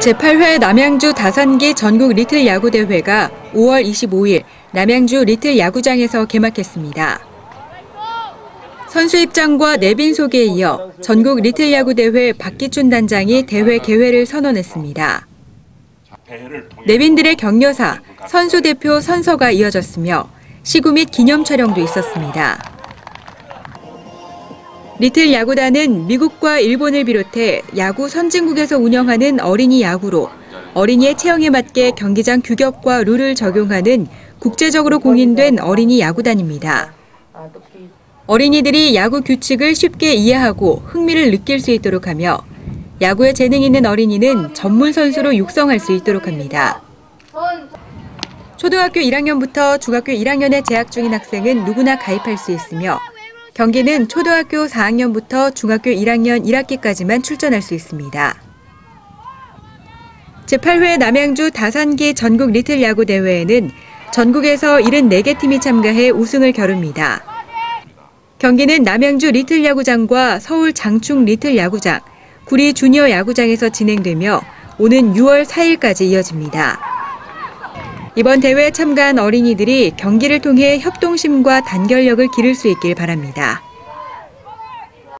제8회 남양주 다산기 전국 리틀 야구 대회가 5월 25일 남양주 리틀 야구장에서 개막했습니다. 선수 입장과 내빈 소개에 이어 전국 리틀 야구 대회 박기춘 단장이 대회 개회를 선언했습니다. 내빈들의 격려사, 선수 대표 선서가 이어졌으며 시구 및 기념 촬영도 있었습니다. 리틀 야구단은 미국과 일본을 비롯해 야구 선진국에서 운영하는 어린이 야구로 어린이의 체형에 맞게 경기장 규격과 룰을 적용하는 국제적으로 공인된 어린이 야구단입니다. 어린이들이 야구 규칙을 쉽게 이해하고 흥미를 느낄 수 있도록 하며 야구에 재능 있는 어린이는 전문 선수로 육성할 수 있도록 합니다. 초등학교 1학년부터 중학교 1학년에 재학 중인 학생은 누구나 가입할 수 있으며 경기는 초등학교 4학년부터 중학교 1학년 1학기까지만 출전할 수 있습니다. 제8회 남양주 다산기 전국 리틀 야구 대회에는 전국에서 74개 팀이 참가해 우승을 겨룹니다. 경기는 남양주 리틀 야구장과 서울 장충 리틀 야구장, 구리 주니어 야구장에서 진행되며 오는 6월 4일까지 이어집니다. 이번 대회에 참가한 어린이들이 경기를 통해 협동심과 단결력을 기를 수 있길 바랍니다.